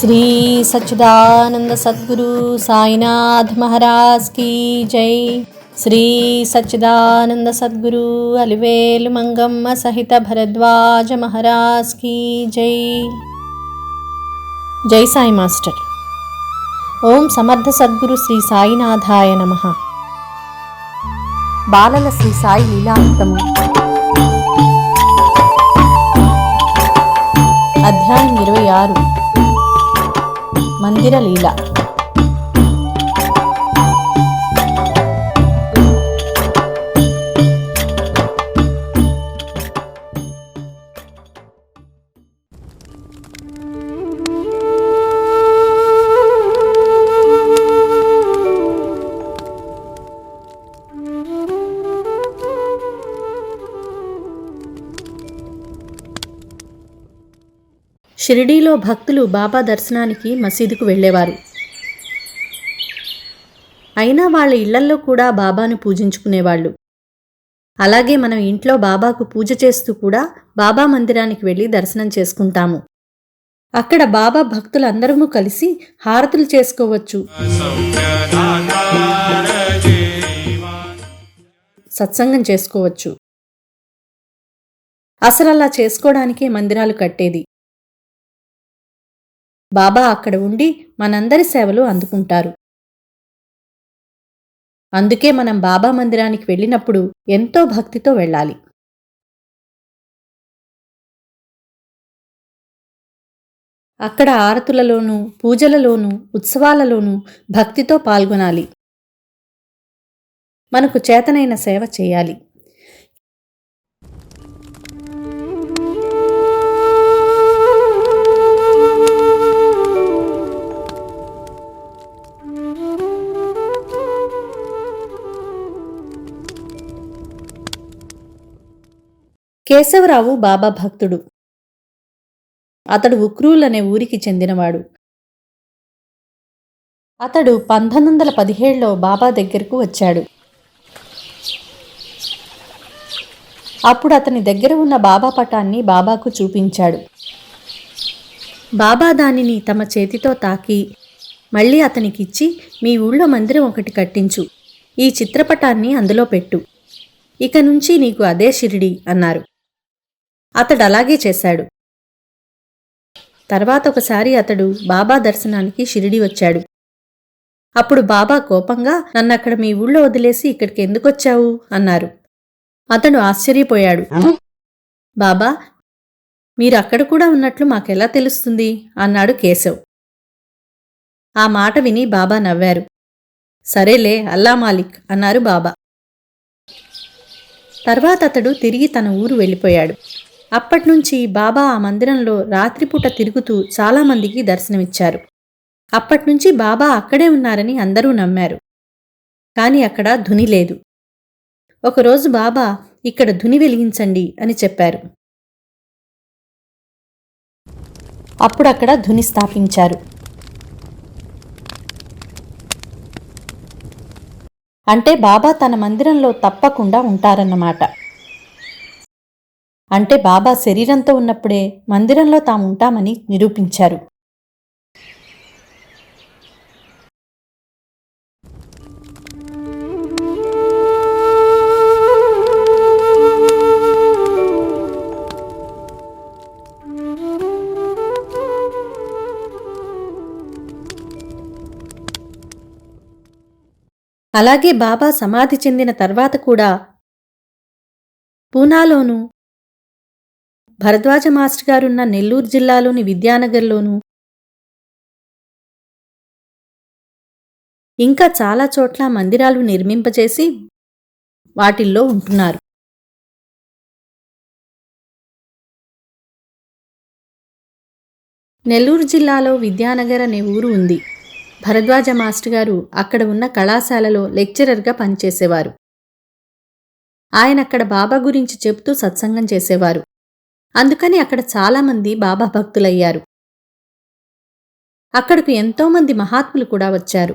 శ్రీ సచ్చిదానంద సద్గురు సాయినాథ్ మహారాజ్ కీ జై శ్రీ సచ్చిదానంద సద్గురు అలివేలు మంగమ్మ సహిత భరద్వాజ మహారాజ్ కీ జై జై సాయి మాస్టర్ ఓం సమర్థ సద్గురు శ్రీ సాయినాథాయ నమ బాలల శ్రీ సాయి లీలాంతము అధ్యాయం ఇరవై ఆరు. మందిర లీల షిరిడీలో భక్తులు బాబా దర్శనానికి మసీదుకు వెళ్ళేవారు. అయినా వాళ్ళ ఇళ్ళల్లో కూడా బాబాను పూజించుకునేవాళ్ళు. అలాగే మనం ఇంట్లో బాబాకు పూజ చేస్తూ కూడా బాబా మందిరానికి వెళ్ళి దర్శనం చేసుకుంటాము. అక్కడ బాబా భక్తులందరము కలిసి హారతులు చేసుకోవచ్చు. సత్సంగం చేసుకోవచ్చు. అసలు అలా చేసుకోవడానికే మందిరాలు కట్టేది. బాబా అక్కడ ఉండి మనందరి సేవలు అందుకుంటారు. అందుకే మనం బాబా మందిరానికి వెళ్ళినప్పుడు ఎంతో భక్తితో వెళ్ళాలి. అక్కడ ఆరతులలోనూ పూజలలోనూ ఉత్సవాలలోనూ భక్తితో పాల్గొనాలి. మనకు చేతనైన సేవ చేయాలి. కేశవరావు బాబా భక్తుడు. అతడు ఉక్రూల్ అనే ఊరికి చెందినవాడు. అతడు పంతొమ్మిది వందల పదిహేడులో బాబా దగ్గరకు వచ్చాడు. అప్పుడు అతని దగ్గర ఉన్న బాబా పటాన్ని బాబాకు చూపించాడు. బాబా దానిని తమ చేతితో తాకి మళ్ళీ అతనికిచ్చి మీ ఊళ్ళో మందిరం ఒకటి కట్టించు. ఈ చిత్రపటాన్ని అందులో పెట్టు. ఇక నుంచి నీకు అదే షిరిడి అన్నారు. అతడు అలాగే చేశాడు. తర్వాత ఒకసారి అతడు బాబా దర్శనానికి షిరిడి వచ్చాడు. అప్పుడు బాబా కోపంగా నన్ను అక్కడ మీ ఊళ్ళో వదిలేసి ఇక్కడికి ఎందుకొచ్చావు అన్నారు. అతడు ఆశ్చర్యపోయాడు. బాబా మీరు అక్కడ కూడా ఉన్నట్లు మాకెలా తెలుస్తుంది? అన్నాడు కేశవ్. ఆ మాట విని బాబా నవ్వారు. సరేలే అల్లా మాలిక్ అన్నారు బాబా. తర్వాత అతడు తిరిగి తన ఊరు వెళ్ళిపోయాడు. అప్పట్నుంచి బాబా ఆ మందిరంలో రాత్రిపూట తిరుగుతూ చాలామందికి దర్శనమిచ్చారు. అప్పట్నుంచి బాబా అక్కడే ఉన్నారని అందరూ నమ్మారు. కాని అక్కడ ధుని లేదు. ఒకరోజు బాబా ఇక్కడ ధుని వెలిగించండి అని చెప్పారు. అప్పుడక్కడ ధుని స్థాపించారు. అంటే బాబా తన మందిరంలో తప్పకుండా ఉంటారన్నమాట. అంటే బాబా శరీరంతో ఉన్నప్పుడే మందిరంలో తాము ఉంటామని నిరూపించారు. అలాగే బాబా సమాధి చెందిన తర్వాత కూడా పూనాలోనూ భరద్వాజ మాస్టర్ గారున్న నెల్లూరు జిల్లాలోని విద్యానగర్లోనూ ఇంకా చాలా చోట్ల మందిరాలు నిర్మింపచేసి వాటిల్లో ఉంటున్నారు. నెల్లూరు జిల్లాలో విద్యానగర్ అనే ఊరు ఉంది. భరద్వాజ మాస్టర్ గారు అక్కడ ఉన్న కళాశాలలో లెక్చరర్గా పనిచేసేవారు. ఆయన అక్కడ బాబా గురించి చెప్తూ సత్సంగం చేసేవారు. అందుకని అక్కడ చాలామంది బాబా భక్తులయ్యారు. అక్కడకు ఎంతోమంది మహాత్ములు కూడా వచ్చారు.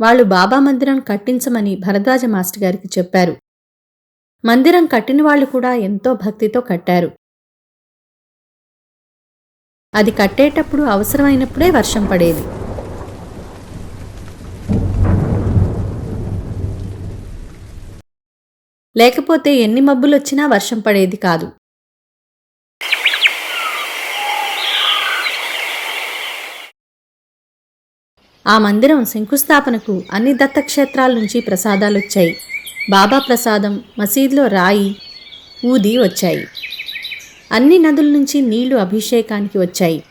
వాళ్ళు బాబా మందిరం కట్టించమని భరద్వాజ మాస్టర్ గారికి చెప్పారు. మందిరం కట్టిన వాళ్ళు కూడా ఎంతో భక్తితో కట్టారు. అది కట్టేటప్పుడు అవసరమైనప్పుడే వర్షం పడేది. లేకపోతే ఎన్ని మబ్బులొచ్చినా వర్షం పడేది కాదు. ఆ మందిరం శంకుస్థాపనకు అన్ని దత్తక్షేత్రాల నుంచి ప్రసాదాలొచ్చాయి. బాబా ప్రసాదం మసీదులో రాయి ఊది వచ్చాయి. అన్ని నదుల నుంచి నీళ్ళు అభిషేకానికి వచ్చాయి.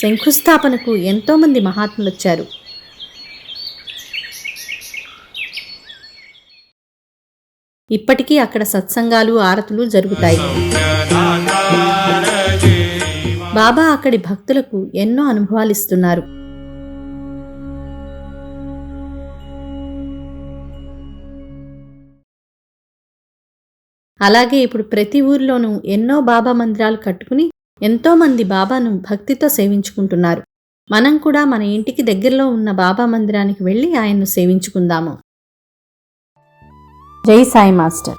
శంకుస్థాపనకు ఎంతోమంది మహాత్ములు వచ్చారు ఇప్పటికీ అక్కడ సత్సంగాలు ఆరతులు జరుగుతాయి. బాబా అక్కడి భక్తులకు ఎన్నో అనుభవాలు ఇస్తున్నారు అలాగే ఇప్పుడు ప్రతి ఊర్లోనూ ఎన్నో బాబా మందిరాలు కట్టుకుని ఎంతో మంది బాబాను భక్తితో సేవించుకుంటున్నారు. మనం కూడా మన ఇంటికి దగ్గరలో ఉన్న బాబా మందిరానికి వెళ్ళి ఆయన్ను సేవించుకుందాము. జై సాయి మాస్టర్.